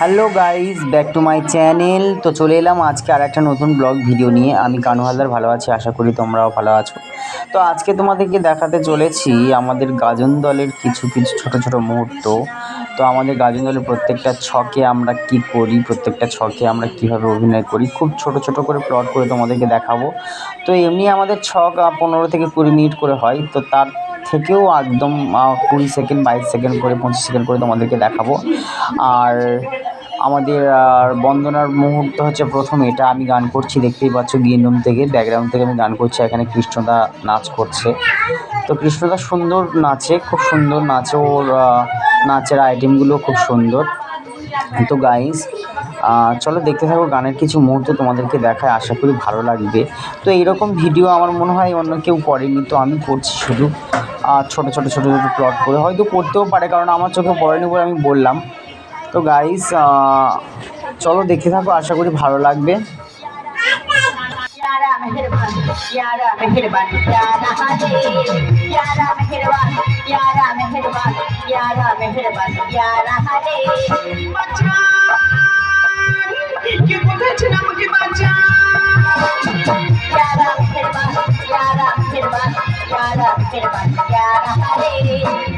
Hello guys back to my channel তো চলে এলাম আজকে আর একটা নতুন ব্লগ ভিডিও নিয়ে। আমি কানু হালদার ভালো আছি, আশা করি তোমরাও ভালো আছো। তো আজকে তোমাদেরকে দেখাতে চলেছি আমাদের গাজন দলের কিছু কিছু ছোট ছোট মুহূর্ত। তো আমাদের গাজন দলের প্রত্যেকটা ছকে আমরা কি করি, প্রত্যেকটা ছকে আমরা কীভাবে অভিনয় করি, খুব ছোট ছোট করে প্লট করে তোমাদেরকে দেখাবো। তো এমনি আমাদের ছক পনেরো থেকে কুড়ি মিনিট করে হয়। তো তার থেকেও একদম কুড়ি সেকেন্ড বাইশ সেকেন্ড করে, পঁচিশ সেকেন্ড করে তোমাদেরকে দেখাবো। আর আমাদের বন্দনার মুহূর্ত হচ্ছে প্রথম, এটা আমি গান করছি, দেখতেই পাচ্ছ গিয়ে রুম থেকে ব্যাকগ্রাউন্ড থেকে আমি গান করছি, এখানে কৃষ্ণদা নাচ করছে। তো কৃষ্ণদা সুন্দর নাচে, খুব সুন্দর নাচে, ওর নাচের আইটেমগুলো খুব সুন্দর। তো গাইস চলো দেখতে থাকো গানের কিছু মুহূর্ত তোমাদেরকে দেখায়, আশা করি ভালো লাগবে। তো এইরকম ভিডিও আমার মনে হয় অন্য কেউ করেনি, তো আমি করছি শুধু। ছোট ছোট ছোট ছোট প্লট করে, হয়তো করতেও পারে, কারণ আমার চোখে পড়েনি বলে আমি বললাম। তো গাইস চলো দেখে থাকো আশা করি ভালো লাগবে। Yeah,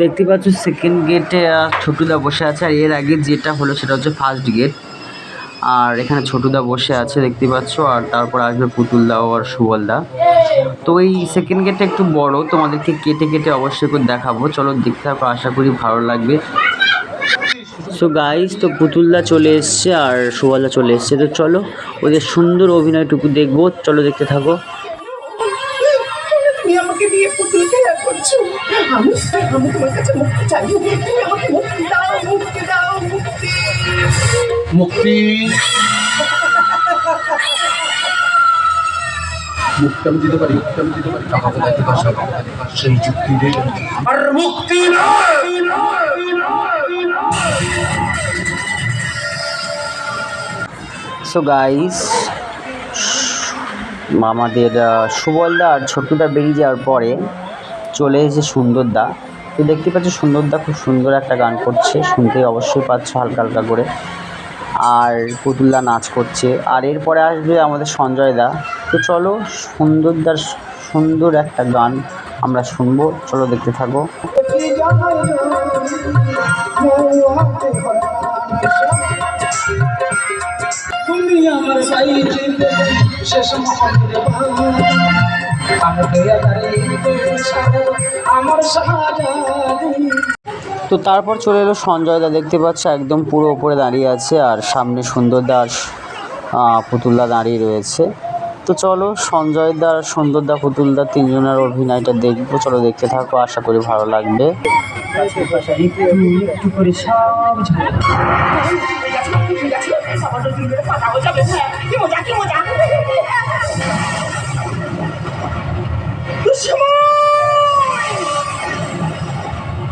দেখতে পাচ্ছ সেকেন্ড গেটে ছোটুদা বসে আছে আর এর আগে যেটা হলো সেটা হচ্ছে ফার্স্ট গেট আর এখানে ছোটুদা বসে আছে দেখতে পাচ্ছ, আর তারপর আসবে পুতুলদা আর সুবলদা। তো এই সেকেন্ড গেটটা একটু বড়, তোমাদেরকে কেটে কেটে অবশ্যই করে দেখাবো। চলো দেখতে থাকো, আশা করি ভালো লাগবে। সো গাইজ তো পুতুলদা চলে এসছে আর সুবলদা চলে এসছে। তো চলো ওদের সুন্দর অভিনয়টুকু দেখব। চলো দেখতে থাকো। আমাকে দিয়ে করছ আমি আমি তোমার কাছে মুক্তি চাই। তুমি আমাকে মুক্তি দাও মুক্তি দাও মুক্তি। মুক্তি। মুক্তি আমি দিতে পারি মুক্তি আমি দিতে পারি। টাকা কোথায় থেকে আসবে সেই যুক্তি রে আর মুক্তি সো গাইস আমাদের সুবলদা আর ছোট্টুদা বেরিয়ে যাওয়ার পরে চলে এসেছে সুন্দরদা। তো দেখতে পাচ্ছ সুন্দরদা খুব সুন্দর একটা গান করছে শুনতে অবশ্যই পাচ্ছ হালকা হালকা করে। আর পুতুলদা নাচ করছে। আর এরপরে আসবে আমাদের সঞ্জয় দা তো চলো সুন্দরদার সুন্দর একটা গান আমরা শুনব। চলো দেখতে থাকো। তো তারপর চলে এলো সঞ্জয় দা দেখতে পাচ্ছ একদম পুরো ওপরে দাঁড়িয়ে আছে আর সামনে সুন্দর দা আহ, পুতুলদা দাঁড়িয়ে রয়েছে। তো চলো সঞ্জয় দা সুন্দর দা পুতুলদা তিনজনের অভিনয়টা দেখব। চলো দেখতে থাকো আশা করি ভালো লাগবে। সব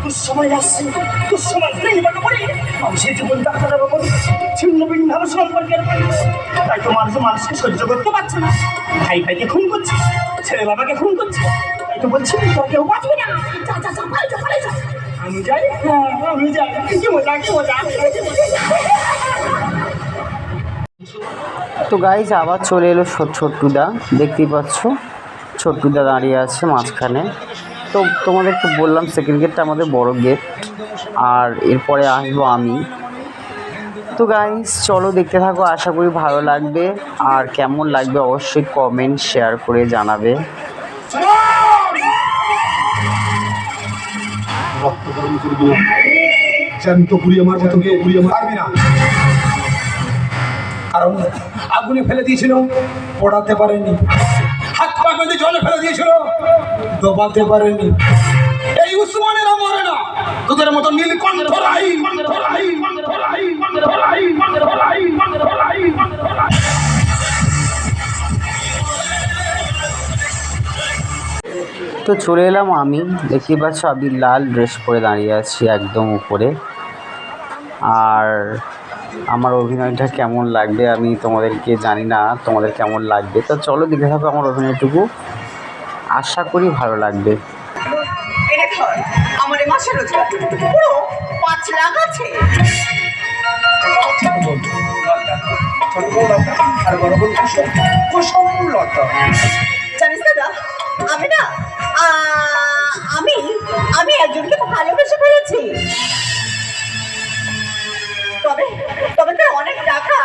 দুঃসময় আসছে দুঃসময় নেই মানুষের জীবন ডাক্তার ছিন্ন ভিন্ন সম্পর্কের তাই তো মানুষ মানুষকে সহ্য করতে পারছে না। ভাই ভাইকে খুন করছে ছেলে বাবাকে খুন করছে। তাই তো বলছি তোর কেউ বাঁচবে না। যা যা যা পালাই যা পালাই যা। আমি যাই হ্যাঁ আমি যাই। কি মজা কি মজা তো গাইজ আবার চলে এলো ছোট ছোট্টুদা দেখতেই পাচ্ছ ছোট্টুদা দাঁড়িয়ে আছে মাঝখানে। তো তোমাদেরকে বললাম সেকেন্ড গেটটা আমাদের বড় গেট আর এরপরে আসব আমি। তো গাইস চলো দেখতে থাকো, আশা করি ভালো লাগবে। আর কেমন লাগবে অবশ্যই কমেন্ট শেয়ার করে জানাবে। আগুনে ফেলে দিয়েছিল, পড়াতে পারেনি। হাত পা জলে ফেলে দিয়েছিল। ডোবাতে পারেনি এই উসমানেরা মরে না তোদের মতো নীলকণ্ঠ রাই তো চলে এলাম আমি, দেখতে পাচ্ছ আমি লাল ড্রেস পরে দাঁড়িয়ে আছি একদম উপরে। আর আমার অভিনয়টা কেমন লাগবে আমি তোমাদেরকে জানি না, তোমাদের কেমন লাগবে। তো চলো দেখে থাকো আমার অভিনয়টুকু। আশা করি ভালো লাগবে। আমার মাসের রোজগার পাঁচ লাখ আছে। জানিস দাদা, আমি না আমি আমি তবে তবে তার অনেক টাকা,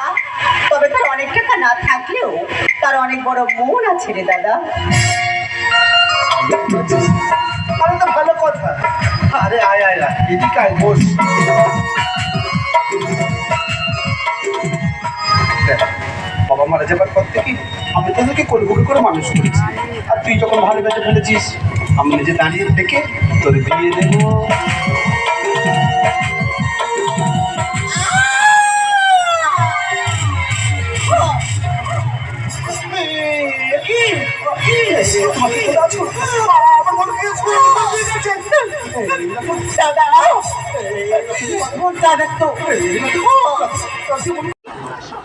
তবে তার অনেক টাকা না থাকলেও তার অনেক বড় মন আছে রে দাদা। আরে তো ভালো কথা। আরে আয় আয় আয় এদিকে আয় বস। দেখ, বাবা মারা যাবার পর থেকে আমি তোদেরকে কোলগুলো করে মানুষ করেছি। আর তুই যখন ভালোবেসে ফেলেছিস আমি নিজে দাঁড়িয়ে থেকে তোর বিয়ে দেবো।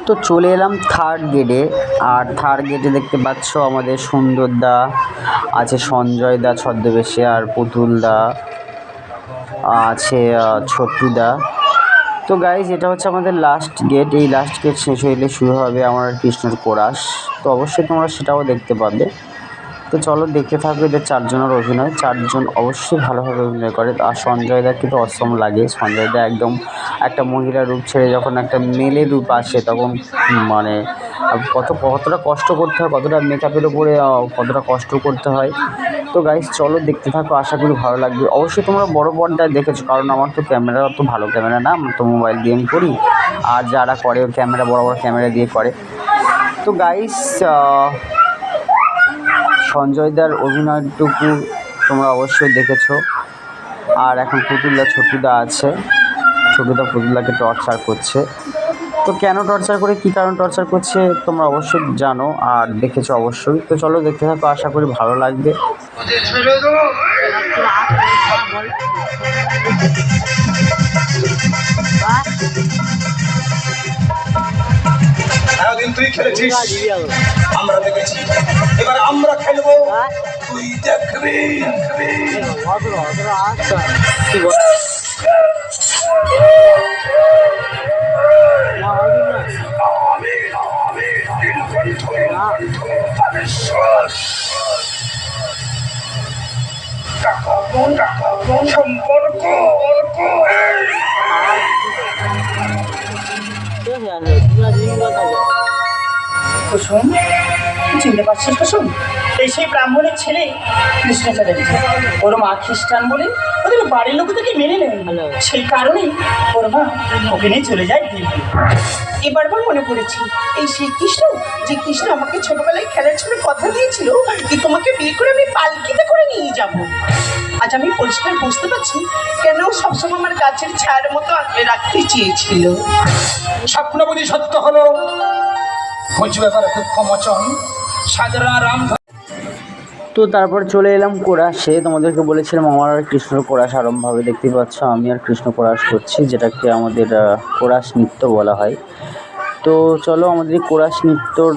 তো চলে এলাম থার্ড গেটে আর থার্ড গেটে দেখতে পাচ্ছ আমাদের সুন্দর দা আছে সঞ্জয় দা ছদ্মবেশে আর পুতুল দা আছে আহ, ছোট্টুদা তো গাইজ এটা হচ্ছে আমাদের লাস্ট গেট এই লাস্ট গেট শেষ হইলে শুরু হবে আমার কৃষ্ণর কোরাস। তো অবশ্যই তোমরা সেটাও দেখতে পাবে। তো চলো দেখতে থাকো, এদের চারজনের অভিনয়। চারজন অবশ্যই ভালোভাবে অভিনয় করে। আর সঞ্জয় দা কিন্তু অসম লাগে। সঞ্জয় দা একদম একটা মহিলা রূপ ছেড়ে যখন একটা মেলে রূপ আসে, তখন মানে কত, কতটা কষ্ট করতে হয়, কতটা মেকআপের উপরে কতটা কষ্ট করতে হয়। তো গাইস চলো দেখতে থাকো, আশা করি ভালো লাগবে। অবশ্যই তোমরা বড় পর্দায় দেখেছ, কারণ আমার তো ক্যামেরা অত ভালো ক্যামেরা না আমি তো মোবাইল দিয়ে করি। আর যারা করে ক্যামেরা বড় বড় ক্যামেরা দিয়ে করে। তো গাইস সঞ্জয়দার অভিনয়টুকু তোমরা অবশ্যই দেখেছ। আর এখন পুতুলদা ছোটুদা আছে। ছোটুদা পুতুলদাকে টর্চার করছে। তো কেন টর্চার করে, কী কারণ টর্চার করছে, তোমরা অবশ্যই জানো আর দেখেছ অবশ্যই। তো চলো দেখতে থাকো, আশা করি ভালো লাগবে। এতদিন তুই খেলেছিস? আমরা দেখেছি। এবার আমরা খেলব। তুই দেখবি সম্পর্ক কুসুম চিনতে পারছিস কুসুম? এই সেই ব্রাহ্মণের ছেলে কৃষ্ণাচার্য ওর মা খ্রিস্টান বলে ওদের বাড়ির লোক তাকে মেনে নেয়। সেই কারণেই ওর মা ওকে নিয়ে চলে যায় দিল্লি। এবার আমার মনে পড়েছে এই সেই কৃষ্ণ যে কৃষ্ণ আমাকে ছোটবেলায় খেলার ছবি কথা দিয়েছিল যে তোমাকে বিয়ে করে আমি পালকিতে করে নিয়ে যাব। আজ আমি পরিষ্কার বুঝতে পারছি কেন সবসময় আমার গাছের ছায়ার মতো আঁকড়ে রাখতে চেয়েছিল। স্বপ্ন বুঝি সত্য হলো খোঁজ ব্যাপারে খুব ক্ষমচন সাজরা রাম তো তারপর চলে এলাম কোরাসে। তোমাদেরকে বলেছিলাম আমার আর কৃষ্ণ কোরাস আরম্ভভাবে দেখতে পাচ্ছ আমি আর কৃষ্ণ কোরাস করছি যেটাকে আমাদের কোরাস নৃত্য বলা হয়। তো চলো আমাদের এই কোরাস নৃত্যর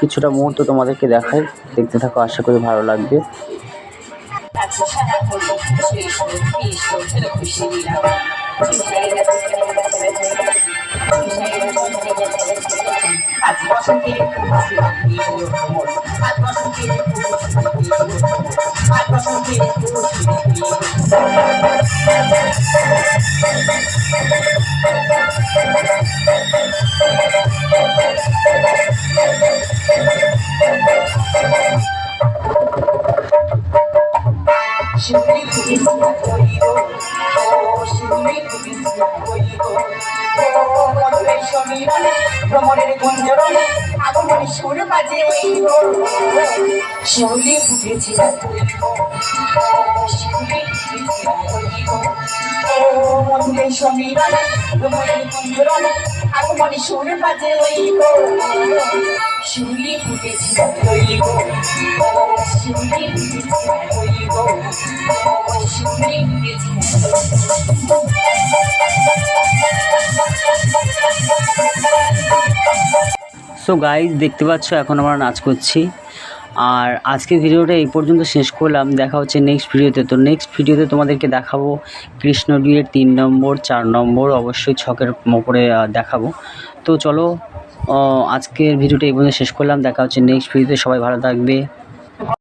কিছুটা মুহূর্ত তোমাদেরকে দেখাই। দেখতে থাকো আশা করি ভালো লাগবে। prosecuted bullshit I prosecuted bullshit I prosecuted bullshit She really is শিউলি ও মধুরের সমীরণে গুঞ্জরণে আগমনে সুর বাজে হইল শিউলি ফুটেছিলা হইল শিউলি ফুটেছিলা হইল শিউলি ফুটেছিলা সো গাইজ দেখতে পাচ্ছ এখন আমরা নাচ করছি। আর আজকে ভিডিওটা এই পর্যন্ত শেষ করলাম। দেখা হচ্ছে নেক্সট ভিডিওতে। তো নেক্সট ভিডিওতে তোমাদেরকে দেখাবো কৃষ্ণ ডুয়ের তিন নম্বর চার নম্বর অবশ্যই ছকের আহ, দেখাবো। তো চলো আজকের ভিডিওটা এই পর্যন্ত শেষ করলাম। দেখা হচ্ছে নেক্সট ভিডিওতে। সবাই ভালো থাকবে।